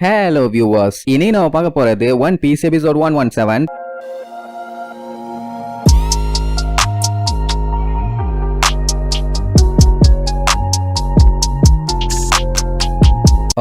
Hello viewers இனி நம்ம பார்க்க போறது One Piece episode one one seven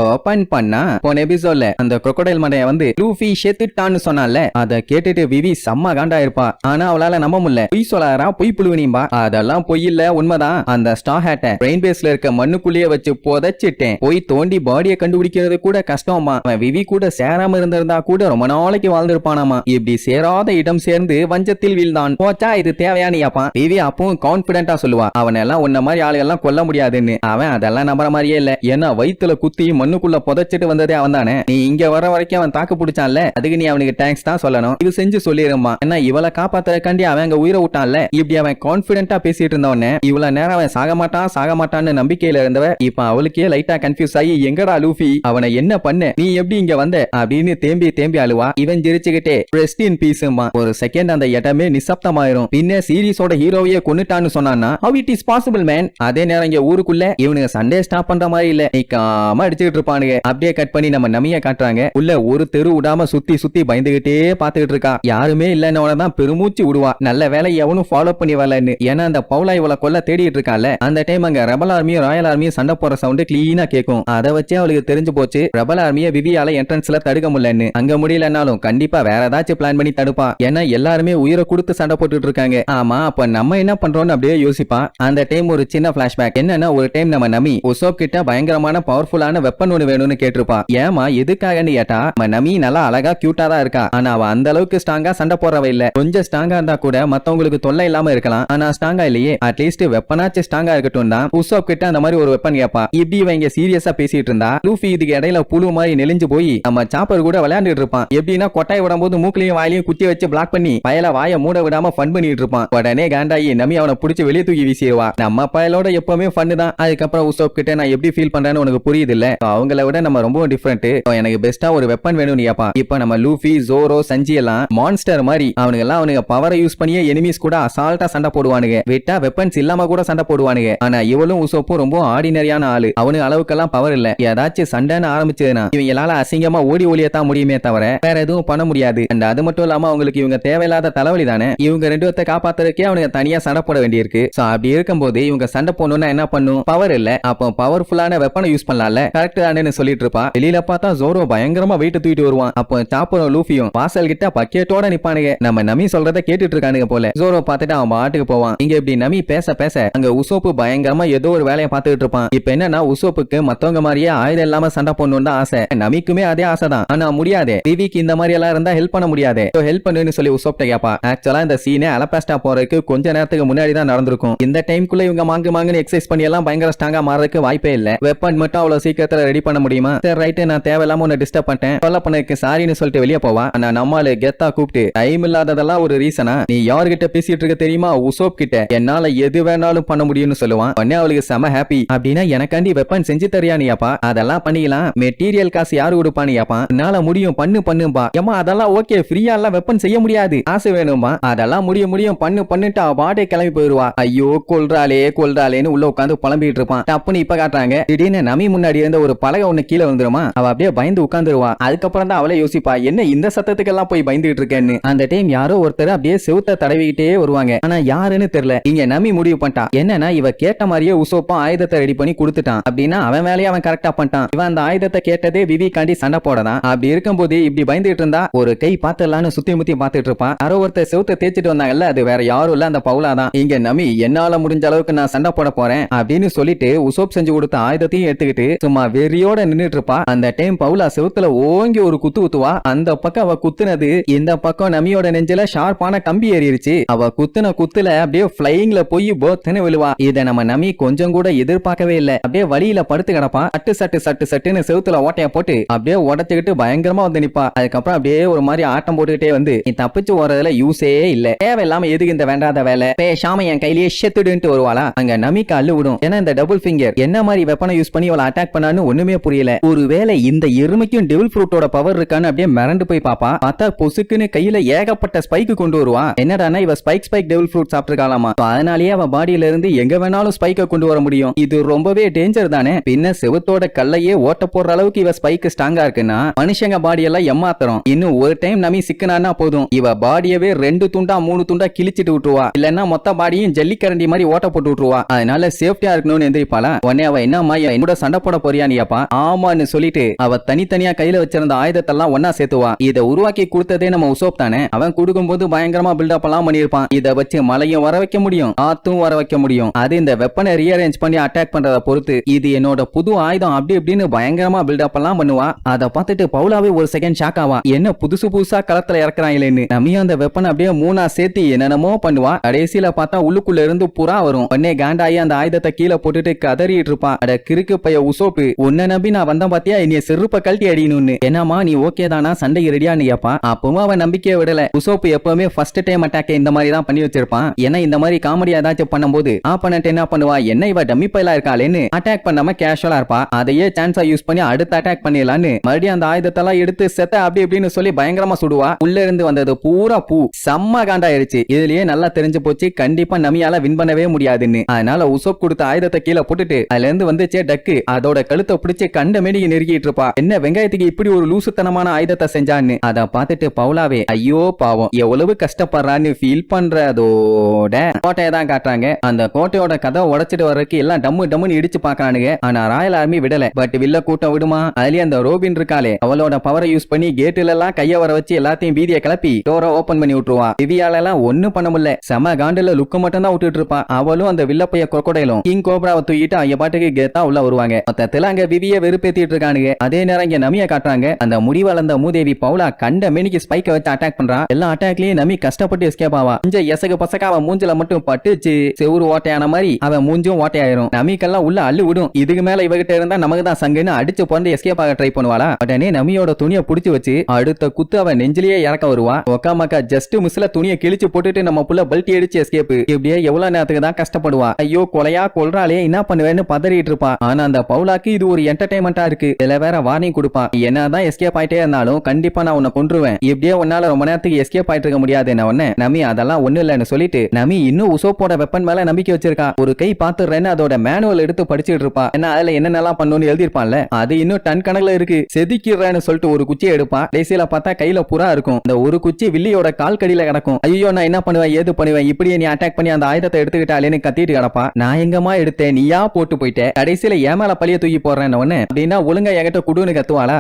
open பண்ணா போன எபிசோட்ல அந்த crocodile மடைய வந்து லூஃபி செத்துட்டான்னு சொன்னால அத கேட்டுட்டு விவி செம்ம காண்டா இருப்பா ஆனா அவளால நம்ப முடியல. பொய் சொல்லாரா பொய் புழுவினிம்பா அதெல்லாம் பொய் இல்ல உண்மைதான். அந்த ஸ்டா ஹேட்ட பிரெயின் பேஸ்ல இருக்க மண்ணுக்குள்ளேயே வச்சு புதைச்சிட்டேன். போய் தோண்டி பாடியை கண்டுபிடிக்கிறது கூட கஷ்டமா அவன் விவி கூட சேராம இருந்திருந்தா கூட ரொம்ப நாளைக்கு வாழ்ந்திருப்பானாமா. இப்படி சேராத இடம் சேர்ந்து வஞ்சத்தில் வீழ்ந்தான். போச்சா இது தேவையானியாப்பா விவி அப்பவும் கான்பிடண்டா சொல்லுவா. அவன் எல்லாம் உன்ன மாதிரி ஆளுகள்லாம் கொல்ல முடியாதுன்னு. அவன் அதெல்லாம் நம்புற மாதிரியே இல்ல. ஏன்னா வயித்துல குத்தி மண்ணுக்குள்ள புதைச்சிட்டு வந்ததே அவன் தானே நீ இங்க வர வரைக்கும் அவன் தாக்கு பிடிச்சான்ல? அதுக்கு நீ அவனுக்கு தேங்க்ஸ் தான் சொல்லணும். இது செஞ்சு சொல்லிடுமா ஏன்னா இவளை காப்பாத்துறக்காண்டி அவன் அங்க உயிரை விட்டான்ல இப்படி அவன் கான்பிடண்டா பேசிட்டு இருந்தவனே இவ்வளவு நேரம் அவன் சாக மாட்டான் சாக மாட்டான்னு நம்பிக்கையில இருந்தவ இப்ப அவளுக்கே லைட்டா கன்ஃபியூஸ் ஆகி எங்கடா லூஃபி? அவனை என்ன பண்ண? நீ எப்படி இங்க வந்த? அப்படின்னு தேம்பி தேம்பி அழுவா. இவன் ஜெரிச்சுக்கிட்டே ரெஸ்ட் இன் பீஸ்மா ஒரு செகண்ட் அந்த இடமே நிசப்தமாயிரும். பின்ன சீரியஸோட ஹீரோவையே கொன்னுட்டான்னு சொன்னான்னா how it is possible man அதே நேரம் இங்க ஊருக்குள்ள இவனுக்கு சண்டே ஸ்டாப் பண்ற மாதிரி இல்ல. நிக்காம அடிச்சுக்கிட்டு இருப்பானுங்க. அப்படியே கட் பண்ணி நம்ம நமிய காட்டுறாங்க. உள்ள ஒரு தெரு விடாம சுத்தி சுத்தி பயந்துகிட்டே பாத்துக்கிட்டு இருக்கான் யாருமே இல்லன்னு தான் பெருமூச்சு விடுவான் நல்ல வேலை எவனும் ஃபாலோ பண்ணி வரலன்னு. ஏன்னா அந்த பவுலா இவளை கொல்ல தேடிட்டு இருக்கால அந்த டைம் அங்க ரெபல் ஆர்மியும் ராயல் ஆர்மியும் சண்டை போற சவுண்ட் கிளீனா கேட்கும் அதை வச்சே அவளுக்கு தெரிஞ்சு போச்சு. ரெபல் ஆர்மியை விவியால என்ட்ரன்ஸ்ல தடுக்க முடியலன்னு. அங்க முடியலனாலும் கண்டிப்பா வேற ஏதாச்சும் பிளான் பண்ணி தடுப்பா. ஏன்னா எல்லாருமே உயிரை கொடுத்து சண்டை போட்டுட்டு இருக்காங்க. ஆமா அப்ப நம்ம என்ன பண்றோம்னு அப்படியே யோசிப்பா. அந்த டைம் ஒரு சின்ன பிளாஷ்பேக் என்னன்னா ஒரு டைம் நம்ம நமி உசோப் கிட்ட பயங்கரமான பவர்ஃபுல்லான வெப்பன் ஒன்று வேணும்னு கேட்டிருப்பான் ஏமா எதுக்காகன்னு கேட்டா? நம்ம நமி நல்லா அழகா கியூட்டா தான் இருக்கா. ஆனா அவ அந்த அளவுக்கு ஸ்ட்ராங்கா சண்டை போடுறவ இல்ல. கொஞ்சம் ஸ்ட்ராங்கா இருந்தா கூட மத்தவங்களுக்கு தொல்லை இல்லாம இருக்கலாம். ஆனா ஸ்ட்ராங்கா இல்லையே. அட்லீஸ்ட் வெப்பனாச்சும் ஸ்ட்ராங்கா இருக்கட்டும் தான். உசோப் கிட்ட அந்த மாதிரி ஒரு வெப்பன் கேப்பா. இப்படி இவங்க சீரியஸா பேசிட்டு இருந்தா லூஃபி இதுக்கு இடையில புழு மாதிரி நெளிஞ்சு போய் நம்ம சாப்பர் கூட விளையாண்டுட்டு இருப்பான். எப்படின்னா கொட்டாய் விடும்போது மூக்கிலையும் வாயிலையும் குத்தி வச்சு பிளாக் பண்ணி பயல வாய மூட விடாம ஃபன் பண்ணிட்டு இருப்பான். உடனே காண்டாயி நமி அவனை பிடிச்சி வெளியே தூக்கி வீசிடுவா. நம்ம பயலோட எப்பவுமே ஃபன்னு தான். அதுக்கப்புறம் உசோப் கிட்ட நான் எப்படி ஃபீல் பண்றேன்னு உனக்கு புரியுது இல்ல? அவங்கள விட நம்ம ரொம்ப டிஃப்ரெண்ட் எனக்கு பெஸ்டா ஒரு வெப்பன் வேணும்னு கேட்பான் இப்ப நம்ம லூஃபி ஜோரோ சஞ்சி எல்லாம் மான்ஸ்டர் மாதிரி அவனுங்க எல்லாம் அவனுங்க பவரை யூஸ் பண்ணியே எனிமீஸ் கூட அசால்ட்டா சண்டை போடுவானுங்க. விட்டா வெப்பன்ஸ் இல்லாம கூட சண்டை போடுவானுங்க. ஆனா இவளும் உசோப்பும் ரொம்ப ஆர்டினரியான ஆளு. அவனுக்கு அளவுக்கெல்லாம் பவர் இல்ல. ஏதாச்சும் சண்டைன்னு ஆரம்பிச்சதுன்னா இவங்களால அசிங்கமா ஓடி ஒளியத்தான் முடியுமே தவிர வேற எதுவும் பண்ண முடியாது. அண்ட் அது மட்டும் இல்லாம அவங்களுக்கு இவங்க தேவையில்லாத தலைவலி தானே? இவங்க ரெண்டு பேர்த்த காப்பாத்துறதுக்கே அவனுங்க தனியா சண்டை போட வேண்டியிருக்கு. சோ அப்படி இருக்கும்போது இவங்க சண்டை போடணும்னா என்ன பண்ணும்? பவர் இல்ல. அப்போ பவர்ஃபுல்லான வெப்பனை யூஸ் பண்ணலாம்ல. கரெக்ட் தானேன்னு சொல்லிட்டு இருப்பான் வெளியில பார்த்தா ஜோரோ பயங்கரமா வெயிட் தூக்கிட்டு வருவான். அப்போ சாப்பரும் லூஃபியும் வாசல் கிட்ட பக்கெட்டோட நிப்பானுங்க. நம்ம நமி சொல்றத கேட்டுட்டு இருக்கானுங்க போல. ஜோரோ பார்த்துட்டு அவன் பாட்டுக்கு போவான். இங்க இப்படி நமி பேச பேச அங்க உசோப்பு பயங்கரமா ஏதோ ஒரு வேலையை பார்த்துட்டு இருப்பான். இப்ப என்னன்னா உசோப்புக்கு மத்தவங்க மாதிரியே ஆயுதம் இல்லாம சண்டை போடணும்னு ஆசை. நமிக்குமே அதே ஆசை தான். ஆனா முடியாது. டிவிக்கு இந்த மாதிரி எல்லாம் இருந்தா ஹெல்ப் பண்ண முடியாது. ஹெல்ப் பண்ணுன்னு சொல்லி உசோப்ட கேப்பா. ஆக்சுவலா இந்த சீனே அலபாஸ்டா போறதுக்கு கொஞ்ச நேரத்துக்கு முன்னாடி தான் நடந்திருக்கும். இந்த டைம்குள்ள இவங்க மாங்கு மாங்குன்னு எக்ஸசைஸ் பண்ணி எல்லாம் பயங்கர ஸ்ட்ராங்கா மாறதுக்கு வாய்ப்பே இல்ல. வெப்பன் மட்டும் அவ்வளவு சீக்கிரத்துல ரெடி பண்ண முடியுமா? சரி ரைட்டு நான் தேவையில்லாம உன்னை டிஸ்டர்ப் பண்ணிட்டேன். சொல்ல பண்ணதுக்கு சாரின்னு சொல்லிட்டு வெளியே போவா. ஆனா நம்மால கெத்தா கூப்பிட்டு டைம் இல்லாததெல்லாம் ஒரு ரீசனா நீ யார்கிட்ட பேசிட்டு இருக்க தெரியுமா? உசோப் கிட்ட. என்னால எது வேணாலும் பண்ண முடியும்னு சொல்லுவான். உடனே அவளுக்கு செம ஹாப்பி அப்படின்னா எனக்காண்டி வெப்பன் செஞ்சு தரியானியாப்பா அதெல்லாம் பண்ணிக்கலாம் மெட்டீரியல் காசு யாரு கொடுப்பானியாப்பா? என்னால முடியும் பண்ணு பண்ணும்பா. ஏமா அதெல்லாம் ஓகே ஃப்ரீயா எல்லாம் வெப்பன் செய்ய முடியாது. காசு வேணுமா அதெல்லாம் முடியும் முடியும் பண்ணு பண்ணிட்டு அவ பாட்டே கிளம்பி போயிருவா. ஐயோ கொல்றாளே கொல்றாளேன்னு உள்ள உட்காந்து புலம்பிட்டு இருப்பான். டப்புன்னு இப்ப காட்டுறாங்க. திடீர்னு நமி முன்னாடி இருந்த ஒரு பலகை ஒண்ணு கீழே வந்துருமா அவ அப்படியே பயந்து உட்காந்துருவா அதுக்கப்புறம் தான் அவளே யோசிப்பா என்ன இந்த சத்தத்துக்கெல்லாம் போய் பயந்துகிட்டு இருக்கேன்னு? அந்த டைம் யாரோ ஒருத்தர் அப்படியே செவுத்த தடவிக்கிட்டே வருவாங்க. ஆனா யாருன்னு தெரியல. இங்க நம்பி முடிவு பண்ணிட்டான். என்னன்னா இவ கேட்ட மாதிரியே உசோப்பா ஆயுதத்தை ரெடி பண்ணி கொடுத்துட்டான். அப்படின்னா அவன் வேலையை அவன் கரெக்டா பண்ணிட்டான். இவன் அந்த ஆயுதத்தை கேட்டதே விவி காண்டி சண்டை போடதான். அப்படி இருக்கும்போது இப்படி பயந்துட்டு இருந்தா ஒரு கை பாத்துடலான்னு சுத்தி முத்தி பாத்துட்டு இருப்பான். யாரோ ஒருத்தர் செவுத்த தேய்ச்சிட்டு வந்தாங்கல்ல அது வேற யாரும் இல்ல அந்த பவுலா தான். இங்க நம்பி என்னால முடிஞ்ச அளவுக்கு நான் சண்டை போட போறேன் அப்படின்னு சொல்லிட்டு உசோப் செஞ்சு கொடுத்த ஆயுதத்தையும் எடுத்துக்கிட்டு சும்மா வெறியோட நின்னுட்டு இருப்பா அந்த டைம் பவுலா செவுத்துல ஓங்கி ஒரு குத்து குத்துவா. அந்த பக்கம் அவ குத்துனது இந்த பக்கம் நமியோட நெஞ்சில ஷார்ப்பான கம்பி ஏறிடுச்சு அவ குத்துன குத்துல அப்படியே பிளைங்ல போய் போத்துன்னு விழுவா. இத நம்ம நமி கொஞ்சம் கூட எதிர்பார்க்கவே இல்ல. அப்படியே வழியில படுத்து கிடப்பா. சட்டு சட்டு சட்டு சட்டுன்னு செவுத்துல ஓட்டைய போட்டு அப்படியே உடச்சுக்கிட்டு பயங்கரமா வந்து நிப்பா. அதுக்கப்புறம் அப்படியே ஒரு மாதிரி ஆட்டம் போட்டுக்கிட்டே வந்து நீ தப்பிச்சு ஓடுறதுல யூஸே இல்ல. தேவையில்லாம எதுக்கு இந்த வேண்டாத வேலை? பேசாம என் கையிலேயே செத்துடுன்ட்டு வருவாளா? அங்க நமிக்கு அள்ளு விடும் ஏன்னா இந்த டபுள் ஃபிங்கர் என்ன மாதிரி வெப்பனை யூஸ் பண்ணி அவளை அட்டாக் பண்ணான்னு ஒண்ணுமே புரியல. ஒருவேளை இந்த எருமைக்கும் டெவில் ஃப்ரூட்டோட பவர் இருக்கான்னு அப்படியே மிரண்டு போய் பாப்பா. பார்த்தா பொசுக்குன்னு கையில ஏகப்பட்ட ஸ்பைக்கு கொண்டு வருவா. என்னடானா இவ ஸ்பைக் ஸ்பைக் டெவில் ஃப்ரூட் சாப்பிட்டுருக்காளாமா? அதனாலேயே அவ பாடியில இருந்து எங்க வேணாலும் ஸ்பைக்கை கொண்டு வர முடியும். இது ரொம்பவே டேஞ்சர் தானே? பின்ன செவத்தோட கல்லையே ஓட்ட போடுற அளவுக்கு இவ ஸ்பைக் ஸ்ட்ராங்கா இருக்குன்னா மனுஷங்க பாடியெல்லாம் ஏமாத்துறோம். இன்னும் ஒரு டைம் நமி சிக்கனானா போதும். இவ பாடியவே ரெண்டு துண்டா மூணு துண்டா கிழிச்சிட்டு விட்டுருவா. இல்லன்னா மொத்த பாடியும் ஜல்லிக்கரண்டி மாதிரி ஓட்ட போட்டு விட்டுருவா. அதனால சேஃப்டியா இருக்கணும்னு எந்திரிப்பாளா? உடனே அவ என்னம்மா என்னோட சண்டை போட போறியா கேட்பான் ஆமான்னு சொல்லிட்டு அவ தனித்தனியா கையில வச்சிருந்த ஆயுதத்தெல்லாம் ஒன்னா சேர்த்துவா. இதை உருவாக்கி கொடுத்ததே நம்ம உசோப் தானே? அவன் கொடுக்கும்போது பயங்கரமா பில்டப் எல்லாம் பண்ணிருப்பான் இதை வச்சு மலையும் வர வைக்க முடியும் ஆத்தும் வர வைக்க முடியும். அது இந்த வெப்பனை ரீஅரேஞ்ச் பண்ணி அட்டாக் பண்றத பொறுத்து இது என்னோட புது ஆயுதம் அப்படி இப்படின்னு பயங்கரமா பில்டப் எல்லாம் பண்ணுவா. அதை பார்த்துட்டு பவுலாவே ஒரு செகண்ட் ஷாக் ஆவா. என்ன புதுசு புதுசா களத்துல இறக்குறாங்களேன்னு நம்மையும் அந்த வெப்பனை அப்படியே மூணா சேர்த்து என்னென்னமோ பண்ணுவா. கடைசியில பார்த்தா உள்ளுக்குள்ள இருந்து புறா வரும். உடனே காண்டாயி அந்த ஆயுதத்தை கீழே போட்டுட்டு கதறிட்டு இருப்பான் அட கிறுக்கு பைய உசோப்பு ஒன்னு உன்னை நம்பி நான் வந்தேன் பாத்தியா? என்னைய செருப்ப கழட்டி அடியணும்னு என்னம்மா நீ ஓகே தானா? சண்டைக்கு ரெடியான்னு கேப்பா அப்பவும் அவன் நம்பிக்கையை விடல. உசோப்பு எப்பவுமே ஃபர்ஸ்ட் டைம் அட்டாக்கை இந்த மாதிரி தான் பண்ணி வச்சிருப்பான். ஏன்னா இந்த மாதிரி காமெடி ஏதாச்சும் பண்ணும்போது ஆப்பனட் என்ன பண்ணுவா? என்ன இவ டம்மி பயிலா இருக்காளேன்னு அட்டாக் பண்ணாம கேஷுவலா இருப்பா. அதையே சான்ஸா யூஸ் பண்ணி அடுத்த அட்டாக் பண்ணிடலான்னு. மறுபடியும் அந்த ஆயுதத்தெல்லாம் எடுத்து செத்த அப்படி இப்படின்னு சொல்லி பயங்கரமா சுடுவா. உள்ள இருந்து வந்தது பூரா பூ. செம்ம காண்டாயிருச்சு. இதுலயே நல்லா தெரிஞ்சு போச்சு. கண்டிப்பா நமியால வின் பண்ணவே முடியாதுன்னு. அதனால உசோப் கொடுத்த ஆயுதத்தை கீழே போட்டுட்டு அதுல இருந்து வந்துச்சே டக்கு அதோட கழுத்தை பிடிச்சு கண்ட மேடிக்கு நெருக்கிட்டு இருப்பா. என்ன வெங்காயத்துக்கு இப்படி ஒரு லூசுத்தனமான ஆயுதத்தை செஞ்சான்னு? அத பார்த்துட்டு பவுலாவே ஐயோ பாவம் எவ்வளவு கஷ்டப்படுறான்னு ஃபீல் பண்றதோட கோட்டையை தான் காட்டுறாங்க. அந்த கோட்டையோட கதை உடைச்சிட்டு வர்றதுக்கு எல்லாம் டம்மு டம்முன்னு இடிச்சு பாக்குறானுங்க ஆனா ராயல் ஆர்மி விடல. பட் வில்ல கூட்டம் விடுமா? அதுலயே அந்த ரோபின் இருக்காளே. அவளோட பவரை யூஸ் பண்ணி கேட்டுல எல்லாம் கைய வர வச்சு எல்லாத்தையும் வீதியை கிளப்பி டோரை ஓபன் பண்ணி விட்டுருவா. திவ்யால எல்லாம் ஒண்ணும் பண்ண முடியல. செம காண்டுல லுக்க மட்டும் தான் விட்டுட்டு இருப்பா. அவளும் அந்த வில்லப்பைய கொக்கடையிலும் கிங் கோப்ராவை தூக்கிட்டு அவங்க பாட்டுக்கு கெத்தா உள்ள வருவாங்க. மொத்தத்துல அங்க விவிய வெறுப்பேத்திட்டு இருக்கானுங்க. அதே நேரம் இங்க நமிய காட்டுறாங்க. அந்த முடி வளர்ந்த மூதேவி பவுலா கண்ட மினிக்கு ஸ்பைக்க வச்சு அட்டாக் பண்றான் எல்லா அட்டாக்லயும் நமி கஷ்டப்பட்டு எஸ்கேப் ஆவா. கொஞ்சம் எசகு பசக்க அவன் மூஞ்சில மட்டும் பட்டுச்சு. செவுரு ஓட்டையான மாதிரி அவன் மூஞ்சும் ஓட்டையாயிரும். நமிக்கெல்லாம் உள்ள அள்ளு விடும் இதுக்கு மேல இவகிட்ட இருந்தா நமக்கு தான் சங்குன்னு அடிச்சு பிறந்து எஸ்கேப் ஆக ட்ரை பண்ணுவாளா? உடனே நமியோட துணியை புடிச்சு வச்சு அடுத்த குத்து அவன் நெஞ்சிலேயே இறக்க வருவா. ஒக்கா மக்கா ஜஸ்ட் மிஸ்ல துணியை கிழிச்சு போட்டுட்டு நம்ம புள்ள பல்ட்டி அடிச்சு எஸ்கேப் இப்படியே எவ்வளவு நேரத்துக்கு தான் கஷ்டப்படுவா. ஐயோ கொலையா கொல்றாலே என்ன பண்ணுவேன்னு பதறிட்டு இருப்பா. ஆனா அந்த பவுலாக்கு இது ஒரு என்டர்டைன்மெண்டா இருக்கு. இதுல வேற வார்னிங் கொடுப்பான். என்னதான் எஸ்கேப் ஆயிட்டே இருந்தாலும் கண்டிப்பா நான் உன்னை கொன்றுவேன். இப்படியே உன்னால ரொம்ப நேரத்துக்கு எஸ்கேப் ஆயிட்டு இருக்க முடியாது என்ன உடனே? நமி அதெல்லாம் ஒண்ணு இல்லைன்னு சொல்லிட்டு நமி இன்னும் உசோப்போட வெப்பன் மேல நம்பிக்கை வச்சிருக்கா. ஒரு கை பாத்துறேன்னு அதோட மேனுவல் எடுத்து படிச்சுட்டு இருப்பா. என்ன அதுல என்னென்னலாம் பண்ணணும்னு எழுதிருப்பான்ல அது இன்னும் டன் கணக்குல இருக்கு. செதுக்கிறேன்னு சொல்லிட்டு ஒரு குச்சியை எடுப்பா கடைசியில பார்த்தா கையில புறா இருக்கும். அந்த ஒரு குச்சி வில்லியோட கால் கடியில கிடக்கும். ஐயோ நான் என்ன பண்ணுவேன்? ஏது பண்ணுவேன்? இப்படியே நீ அட்டாக் பண்ணி அந்த ஆயுதத்தை எடுத்துக்கிட்டாலேன்னு கத்திட்டு கிடப்பா நான் எங்கம்மா எடுத்தேன்? நீயா போட்டு போயிட்டேன் கடைசியில ஏன் பழிய தூக்கி போடுறேன் உடனே அப்படின்னா ஒழுங்கா என்கிட்ட குடுன்னு கத்துவாளா?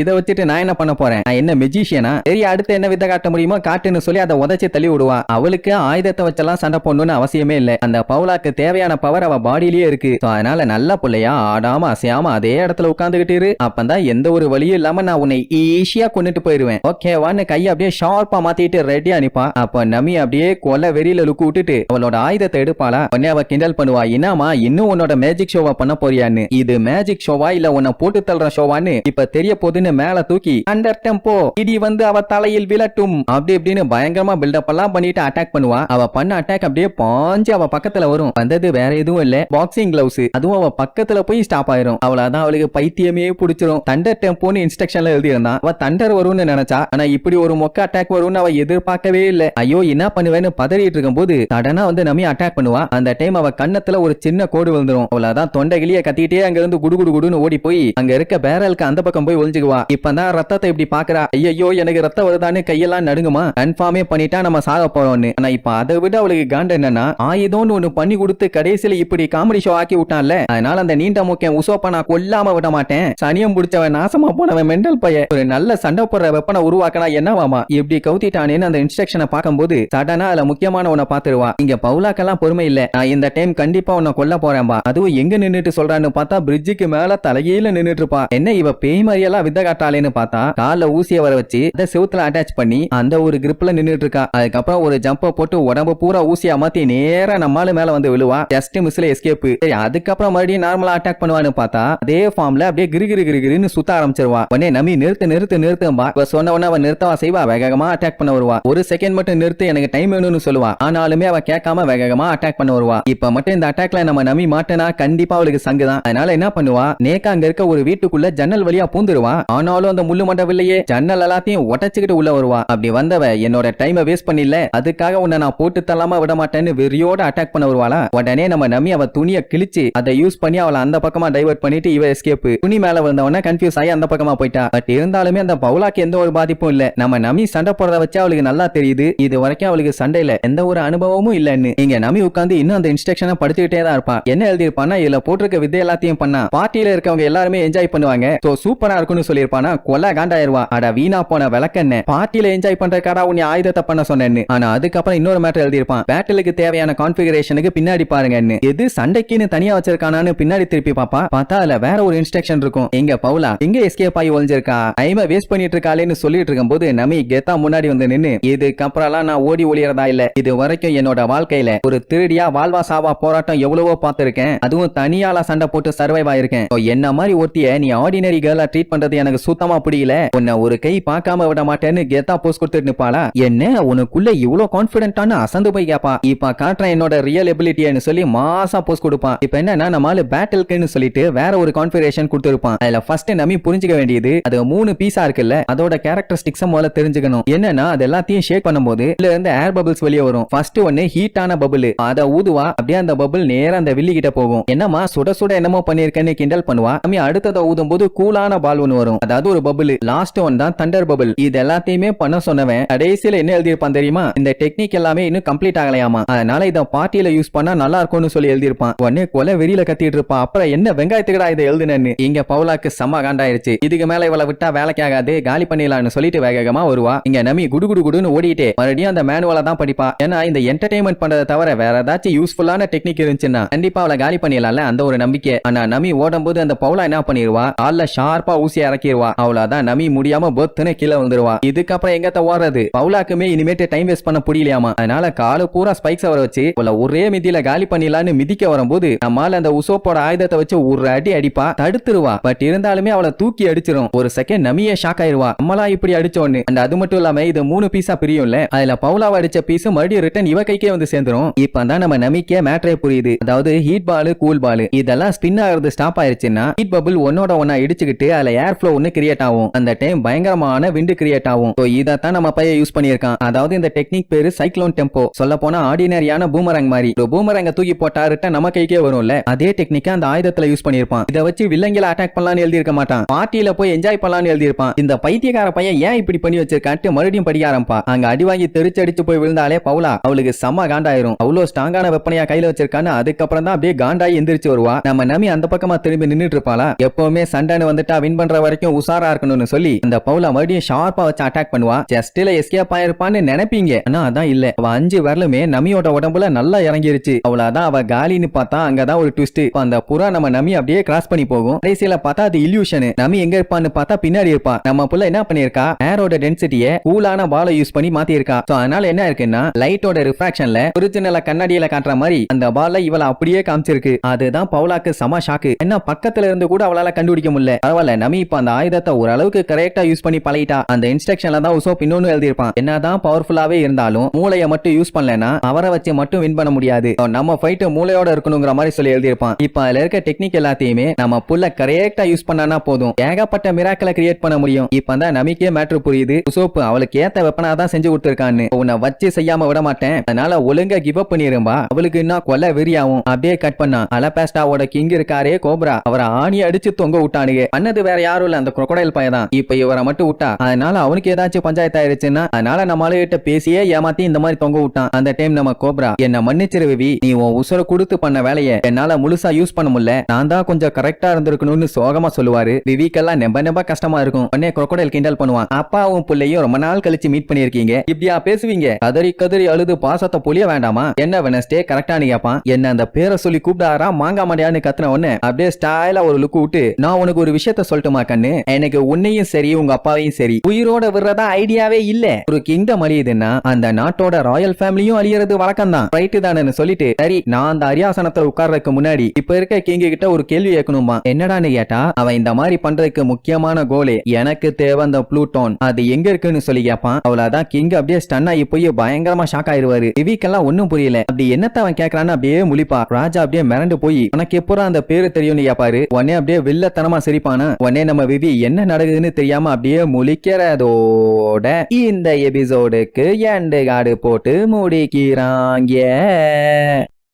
இதை வச்சுட்டு நான் என்ன பண்ண போறேன்? நான் என்ன மெஜிஷியனா சரி அடுத்து என்ன வித்த காட்ட முடியுமோ காட்டுன்னு சொல்லி அதை உதச்சி தள்ளி விடுவா. அவளுக்கு ஆயுதத்தை வச்செல்லாம் சண்டை போடணும்னு அவசியமே இல்லை. அந்த பவுலாக்கு தேவையான பவர் அவ பாடியிலேயே இருக்கு. அதனால நல்ல பிள்ளையா ஆடாம அசையாம அதே இடத்துல உட்காந்துக்கிட்டு இரு. அப்பதான் எந்த ஒரு வழியும் இல்லாம நான் உன்னை ஈஸியா கொண்டுட்டு போயிருவேன். ஓகேவான்னு கையை அப்படியே ஷார்ப்பா மாத்திட்டு ரெடியா நிப்பா. அப்ப நமி அப்படியே கொலை வெறியில லுக்கு விட்டுட்டு அவளோட ஆயுதத்தை எடுப்பாளா? உடனே அவ கிண்டல் பண்ணுவா. என்னமா இன்னும் உன்னோட மேஜிக் ஷோவை பண்ண போறியான்னு? இது மேஜிக் ஷோவா? இல்ல உன்னை போட்டு தள்ளுற ஷோவான்னு இப்ப தெரிய போதுன்னு மேல தூக்கி அண்டர் டெம்போ இடி வந்து அவ தலையில் விழட்டும். அப்படி இப்படின்னு பயங்கரமா பில்டப் எல்லாம் பண்ணிட்டு அட்டாக் பண்ணுவா. அவ பண்ண அட்டாக் அப்படியே பாஞ்சு அவ பக்கத்துல வரும். வந்தது வேற எதுவும் இல்ல. பாக்ஸிங் கிளவுஸ் அதுவும் அவ பக்கத்துல போய் ஸ்டாப் ஆயிரும். அவ்வளவுதான் அவளுக்கு பைத்தியமே பிடிச்சிரும். தண்டர் டெம்போன்னு இன்ஸ்ட்ரக்ஷன்ல எழுதியிருந்தான் அவ தண்டர் வரும்னு நினைச்சா ஆனா இப்படி ஒரு மொக்க அட்டாக் வரும்னு அவ எதிர்பார்க்கவே இல்ல. ஐயோ என்ன பண்ணுவேன்னு பதறிட்டு இருக்கும் போது சடனா வந்து நம்ம அட்டாக் பண்ணுவா. அந்த டைம் அவ கண்ணத்துல ஒரு சின்ன கோடு விழுந்துரும். அவ்வளவுதான் தொண்டை கிளிய கத்திட்டே அங்க இருந்து குடு குடுன்னு ஓடி போய் அங்க இருக்க பேரலுக்கு அந்த பக்கம் போய் ஒளிஞ்சுக்குவா. இப்பதான் ரத்தத்தை இப்படி பாக்குறா. ஐயோ எனக்கு ரத்தம் வருதான்னு கையெல்லாம் நடுங்குமா? கன்ஃபார்மே பண்ணிட்டா நம்ம சாக போறோம்னு. ஆனா இப்ப அதை விட அவளுக்கு காண்ட என்னன்னா ஆயுதம்னு ஒண்ணு பண்ணி கொடுத்து கடைசியில இப்படி காமெடி ஷோ ஆக்கி விட்டான்ல. அதனால அந்த நீண்ட முக்கியம் உசோப்ப நான் கொல்லாம விட மாட்டேன். சனியம் பிடிச்சவன் நாசமா போனவன் மெண்டல் பைய. ஒரு நல்ல சண்டை போடுற வெப்பனை உருவாக்கினா என்னவாமா? இப்படி கவுத்திட்டானேன்னு அந்த இன்ஸ்ட்ரக்ஷனை பார்க்கும்போது சடனா அதுல முக்கியமான உன்னை பாத்துருவா இங்க பவுலாக்கெல்லாம் பொறுமை இல்ல. நான் இந்த டைம் கண்டிப்பா உன்னை கொல்ல போறேன்பா. அதுவும் எங்க நின்னுட்டு சொல்றான்னு பார்த்தா பிரிட்ஜுக்கு மேல தலைகீழ நின்னுட்டு இருப்பா என்ன இவ பேய் மாதிரியெல்லாம் வித்த காட்டாளேன்னு பார்த்தா கால்ல ஊசிய வர வச்சு அதை செவுத்துல அட்டாச் பண்ணி அந்த ஒரு கிரிப்ல நின்னுட்டு இருக்கா அதுக்கப்புறம் ஒரு ஜம்ப போட்டு உடம்பு பூரா ஊசியா மாத்தி நேரா நம்மால மேல வந்து விழுவா. ஜஸ்ட் மிஸ்ல எஸ்கேப் சரி அதுக்கப்புறம் மறுபடியும் நார்மலா அட்டாக் பண்ணுவான்னு பார்த்தா அதே ஃபார்ம்ல அப்படியே கிரு கிரு கிரு கிருன்னு சுத்த ஆரம்பிச்சிருவா. உடனே நம்பி நிறுத்து நிறுத்து நிறுத்தும்பா. இவ சொன்ன உடனே அவன் நிறுத்தவா செய்வா. வேகமா அட்டாக் பண்ண வருவா. ஒரு செகண்ட் மட்டும் நிறுத்து எனக்கு டைம் வேணும்னு சொல்லுவா. ஆனாலுமே அவ கேட்காம வேகமா அட்டாக் பண்ண வருவா. இப்ப மட்டும் இந்த அட்டாக்ல நம்ம நம்பி மாட்டேனா கண்டிப்பா அவளுக்கு சங்கு தான் அதனால என்ன பண்ணுவா? பண்ணுவா நேக்கா அங்க இருக்க ஒரு வீட்டுக்குள்ள ஜன்னல் வழியா பூந்துருவான். ஆனாலும் அந்த முள்ளு மண்டவில்லையே ஜன்னல் எல்லாத்தையும் உடச்சுக்கிட்டு உள்ள வருவா அப்படி வந்தவ என்னோட டைமை வேஸ்ட் பண்ணில அதுக்காக உன்னை நான் போட்டு தள்ளாம விட மாட்டேன்னு வெறியோட அட்டாக் பண்ண வருவாளா? உடனே நம்ம நம்பி அவ துணியை கிழிச்சு அதை யூஸ் பண்ணி அவளை அந்த பக்கமா டைவர்ட் பண்ணிட்டு இவ எஸ்கேப் துணி மேல வந்தவன கன்ஃபியூஸ் ஆகி அந்த பக்கமா போயிட்டா. பட் இருந்தாலுமே அந்த பவுலாக்கு எந்த ஒரு பாதிப்பும் இல்ல. நம்ம நமி சண்டை போடுறத வச்சு அவளுக்கு நல்லா தெரியுது. இது வரைக்கும் அவளுக்கு சண்டையில எந்த ஒரு அனுபவமும் இல்லன்னு. இங்க நம்பி உட்காந்து இன்னும் அந்த இன்ஸ்ட்ரக்ஷனை படுத்துக்கிட்டே தான் இருப்பான். என்ன எழுதியிருப்பானா இதுல போட்டிருக்க வித்தை எல்லாத்தையும் பண்ணா. பார்ட்டியில இருக்கவங்க எல்லாருமே என்ஜாய் பண்ணுவாங்க. சோ சூப்பரா இருக்கும்னு சொல்லியிருப்பானா? கொலை காண்டாயிருவான் அட வீணா போன விளக்கண்ண பார்ட்டியில என்ஜாய் பண்றக்காடா உன்னை ஆயுதத்தை பண்ண சொன்னேன்னு. ஆனா அதுக்கப்புறம் இன்னொரு மேட்டர் எழுதியிருப்பான். பேட்டலுக்கு தேவையான கான்பிகரேஷனுக்கு பின்னாடி பாருங்கன்னு. எது சண்டைக்குன்னு தனியா வச்சிருக்கானான்னு பின்னாடி திருப்பி பாப்பா. பார்த்தா அதுல வேற ஒரு இன்ஸ்ட்ரக்ஷன் இருக்கும். எங்க பவுலா எங்க எஸ்கேப் ஆகி ஒழிஞ்சிருக்கா ஐம வேஸ்ட் பண்ணிட்டு இருக்காளேன்னு சொல்லிட்டு இருக்கும்போது நமி கெத்தா முன்னாடி வந்து நின்னு இதுக்கப்புறம் நான் ஓடி ஒளியறதா இல்ல. இது வரைக்கும் என்னோட வாழ்க்கையில ஒரு திருடியா வாழ்வா சாவா போராட்டம் எவ்வளவோ பார்த்திருக்கேன். அதுவும் தனியால சண்டை போட்டு சர்வைவ் ஆயிருக்கேன். என்ன மாதிரி ஒருத்திய? நீ ஆர்டினரி கேர்லா ட்ரீட் பண்றது எனக்கு சுத்தமா பிடிக்கல உன்னை ஒரு கை பார்க்காம விட மாட்டேன்னு கெத்தா போஸ்ட் கொடுத்துட்டு நிப்பாளா? என்ன? உனக்குள்ள இவ்வளவு கான்பிடென்டான அசந்து போய் கேப்பா. இப்ப காட்டுறேன் என்னோட ரியல் எபிலிட்டின்னு சொல்லி மாசா போஸ்ட் கொடுப்பான் இப்ப என்னன்னா நம்மளால பேட்டில்க்குன்னு சொல்லிட்டு வேற ஒரு கான்ஃபிகரேஷன் கொடுத்திருப்பான். அதுல ஃபர்ஸ்ட் நம்பி புரிஞ்சுக்க வேண்டியது அது மூணு பீஸா இருக்குல்ல அதோட கேரக்டரிஸ்டிக்ஸ் முதல்ல தெரிஞ்சுக்கணும். என்னன்னா அது எல்லாத்தையும் ஷேக் பண்ணும்போது இதுல இருந்து ஏர் பபிள்ஸ் வெளியே வரும். ஃபர்ஸ்ட் ஒன்னு ஹீட்டான பபிள் அத ஊதுவா அப்படியே அந்த பபிள் நேரா அந்த வில்லி கிட்ட போகும். என்னமா சுட சுட என்னமோ பண்ணிருக்கேன்னு கிண்டல் பண்ணுவா. நம்ம அடுத்ததை ஊதும் போது கூலான பால் ஒன்று வரும். அதாவது ஒரு பபுள் லாஸ்ட் ஒன் தான் தண்டர் பபுள் இது எல்லாத்தையுமே பண்ண சொன்னவன் கடைசியில என்ன எழுதியிருப்பான் தெரியுமா? இந்த டெக்னிக் எல்லாமே இன்னும் கம்ப்ளீட் ஆகலையாமா? அதனால இதை பார்ட்டியில யூஸ் பண்ணா நல்லா இருக்கும்னு சொல்லி எழுதியிருப்பான். உடனே கொலை வெறியில கத்திட்டு இருப்பான். அப்புறம் என்ன வெங்காயத்துக்கடா இதை எழுதுனேன்னு? இங்க பவுலாக்கு செம்ம காண்டாயிருச்சு. இதுக்கு மேல இவளை விட்டா வேலைக்கு ஆகாது காலி பண்ணிடலாம்னு சொல்லிட்டு வேகமா வருவா. இங்க நம்பி குடு குடு குடுன்னு ஓடிட்டே மறுபடியும் அந்த மேனுவலை தான் படிப்பா. ஏன்னா இந்த என்டர்டைன்மெண்ட் பண்றதை தவிர வேற ஏதாச்சும் யூஸ்ஃபுல்லான டெக்னிக் இருந்துச்சுன்னா கண்டிப்பா அவளை காலி பண்ணிடலாம்ல அந்த ஒரு நம்பிக்கை ஆனா நமி ஓடும் போது அந்த பவுலா என்ன பண்ணிடுவா கால ஷார்ப்பா ஊசி இறக்கிடுவா அவ்வளவுதான் நமி முடியாம பொத்துன்னு கீழே வந்துருவா இதுக்கப்புறம் எங்கத்த ஓடுறது? பவுலாக்குமே இனிமேட்டு டைம் வேஸ்ட் பண்ண முடியலையாமா அதனால காலு பூரா ஸ்பைக்ஸ் வர வச்சு உள்ள ஒரே மிதியில காலி பண்ணிடலான்னு மிதிக்க வரும்போது நம்மால அந்த உசோப்போட ஆயுதத்தை வச்சு ஒரு அடி அடிப்பா தடுத்துருவா. பட் இருந்தாலுமே அவளை தூக்கி அடிச்சிரும். ஒரு செகண்ட் நமியே ஷாக் ஆயிருவா. நம்மளா இப்படி அடிச்சோன்னு. அண்ட் அது மட்டும் இல்லாம இது மூணு பீஸா பிரியும்ல. அதுல பவுலாவை அடிச்ச பீஸ் மறுபடியும் ரிட்டன் இவ கைக்கே வந்து சேர்ந்துரும். இப்ப தான் நம்ம நமிக்கே மேட்ரே புரியுது. அதாவது ஹீட் பால் கூல் பால் இதெல்லாம் ஸ்பின் ஆகிறது ஸ்டாப் ஆயிடுச்சுன்னா ஹீட் பபுள் ஒன்னோட ஒன்னா இடிச்சுக்கிட்டு அதுல ஏர் ஃப்ளோ ஒன்னு கிரியேட் ஆகும். அந்த டைம் பயங்கரமான விண்டு கிரியேட் ஆகும். ஸோ இதைத்தான் நம்ம பையன் யூஸ் பண்ணியிருக்கான். அதாவது இந்த டெக்னிக் பேரு சைக்ளோன் டெம்போ சொல்ல போனா ஆர்டினரியான பூமரங் மாதிரி. ஒரு பூமரங்க தூக்கி போட்டா ரிட்டன் நம்ம கைக்கே வரும்ல. அதே டெக்னிக்கா அந்த ஆயுதத்துல யூஸ் பண்ணிருப்பான் இதை வச்சு வில்லங்கில அட்டாக் பண்ணலாம்னு எழுதியிருக்க மாட்டான். பார்ட்டியில போய் என்ஜாய் பண்ணலாம்னு எழுதியிருப்பான். இந்த பைத்தியக்கார பையன் ஏன் இப்படி பண்ணி வச்சிருக்கான்ட்டு மறுபடியும் படிக்க ஆரம்பா அங்க அடி வாங்கி தெரிச்சடிச்சு போய் விழுந்தாலே பவுலா அவளுக்கு செம்ம காண்டாயிரும். அவ்வளவு ஸ்ட்ராங்கான வெப்பனையா கையில வச்சிருக்கான்னு அதுக்கப்புறம் தான் அப்படியே காண்டாயி எந்திரிச்சு வருவா. நம்ம நம்பி அந்த பக்கமா திரும்பி நின்னுட்டு இருப்பாளா எப்பவுமே சண்டைன்னு வந்துட்டா வின் பண்ற வரைக்கும் உசாரா இருக்கணும்னு சொல்லி அந்த பவுலா மறுபடியும் ஷார்ப்பா வச்சு அட்டாக் பண்ணுவா. ஜஸ்ட்ல எஸ்கேப் ஆயிருப்பான்னு நினைப்பீங்க. ஆனா அதான் இல்ல. அவ அஞ்சு வரலுமே நமியோட உடம்புல நல்லா இறங்கிருச்சு. அவ்வளவுதான். அவ காலின்னு பார்த்தா அங்கதான் ஒரு ட்விஸ்ட் அந்த புறா நம்ம நமி அப்படியே கிராஸ் பண்ணி போகும். கடைசியில பார்த்தா அது இல்யூஷன் நமி எங்க இருப்பான்னு பார்த்தா பின்னாடி இருப்பா. நம்ம புள்ள என்ன பண்ணிருக்கா ஏரோட டென்சிட்டியை கூலான பால யூஸ் பண்ணி மாத்தி இருக்கா சோ அதனால என்ன இருக்குன்னா லைட்டோட ரிஃப்ராக்ஷன்ல ஒரிஜினல கண்ணாடியில காட்டுற மாதிரி அந்த பால இவள அப்படியே காமிச்சிருக்கு. அதுதான் பவுலாக்கு சம ஷாக்கு என்ன பக்கத்துல இருந்து கூட அவளால கண்டுபிடிக்க முடியல. பரவாயில்ல நமி இப்ப அந்த ஆயுதத்தை ஓரளவுக்கு கரெக்டா யூஸ் பண்ணி பழகிட்டா. அந்த இன்ஸ்ட்ரக்ஷன்ல தான் உசோப் இன்னொன்னு எழுதியிருப்பான். என்னதான் பவர்ஃபுல்லாவே இருந்தாலும் மூளையை மட்டும் யூஸ் பண்ணலன்னா அவரை வச்சு மட்டும் வின் பண்ண முடியாது. நம்ம ஃபைட்டு மூளையோட இருக்கணுங்கிற மாதிரி சொல்லி எழுதியிருப்பான். இப்ப அதுல இருக்க டெக்னிக் எல்லாத்தையுமே நம்ம புள்ள கரெக்டா யூஸ் பண்ணானா போதும். ஏகப்பட்ட மிராக்களை கிரியேட் பண்ண முடியும். இப்ப தான் நமக்கே மேட்ரு புரியுது. உசோப் அவளுக்கு ஏத்த வெப்பனா தான் செஞ்சு கொடுத்துருக்கான்னு. உன்னை வச்சு செய்யாம விட மாட்டேன். அதனால ஒழுங்கா கிவ் அப் பண்ணிரும்பா. அவளுக்கு இன்னும் கொலை வெறியாவும். அப்படியே கட் பண்ணா. அலபாஸ்டாவோட கிங் இருக்காரே கோப்ரா. அவரை ஆணி அடிச்சு தொங்க விட்டானுங்க. பண்ணது வேற யாரும் இல்ல அந்த crocodile பையன் தான் இப்ப இவரை மட்டும் விட்டா அதனால அவனுக்கு ஏதாச்சும் பஞ்சாயத்து ஆயிருச்சுன்னா அதனால நம்ம ஆளுகிட்ட பேசியே ஏமாத்தி இந்த மாதிரி தொங்க விட்டான். அந்த டைம் நம்ம கோப்ரா என்ன மன்னிச்சிரு விவி நீ உன் உசுர கொடுத்து பண்ண வேலையை என்னால முழுசா யூஸ் பண்ண முடியல. நான் தான் கொஞ்சம் கரெக்டா இருந்திருக்கணும்னு சோகமா சொல்லுவாரு. விவிக்கெல்லாம் நெம்ப நெம்ப கஷ்டமா இருக்கும். உடனே crocodile கிண்டல் பண்ணுவான். அப்பாவும் பிள்ளையும் ரொம்ப நாள் கழிச்சு மீட் பண்ணிருக்கீங்க இப்படியா பேசுவீங்க? கதறி கதறி அழுது பாசத்தை பொழிய வேண்டாமா? என்ன வெனஸ்டே கரெக்டானு கேப்பான்? என்ன அந்த பேரை சொல்லி கூப்பிடாரா? மாங்கா மாடியான்னு கத்துன உடனே அப்படியே ஸ்டார் ஸ்டைலா ஒரு லுக் விட்டு நான் உனக்கு ஒரு விஷயத்த சொல்லட்டுமா கண்ணு? எனக்கு உன்னையும் சரி உங்க அப்பாவையும் சரி. உயிரோட விடுறதா ஐடியாவே இல்ல. ஒரு கிங்டம் அழியுதுன்னா அந்த நாட்டோட ராயல் ஃபேமிலியும் அழியறது வழக்கம் தான் ரைட்டு தானு சொல்லிட்டு சரி நான் அந்த அரியாசனத்துல உட்கார்றதுக்கு முன்னாடி இப்ப இருக்க கிங்க கிட்ட ஒரு கேள்வி கேட்கணுமா? என்னடான்னு கேட்டா அவன் இந்த மாதிரி பண்றதுக்கு முக்கியமான கோலே எனக்கு தேவை அந்த ப்ளூட்டோன் அது எங்க இருக்குன்னு சொல்லி கேட்பான் அவ்வளவுதான் கிங் அப்படியே ஸ்டன் ஆகி போய் பயங்கரமா ஷாக் ஆயிருவாரு விவிக்கெல்லாம் ஒன்னும் புரியல. அப்படி என்னத்த அவன் கேக்குறான்னு அப்படியே முழிப்பா. ராஜா அப்படியே மிரண்டு போய் உனக்கு எப்போ அந்த பேரு தெரியும்னு கேப்பாரு உடனே அப்படியே வில்லத்தனமா சிரிப்பானா? உடனே நம்ம விவி என்ன நடக்குதுன்னு தெரியாம அப்படியே முழிக்கிறதோட இந்த எபிசோடுக்கு எண்டு காடு போட்டு முடிக்கிறாங்க.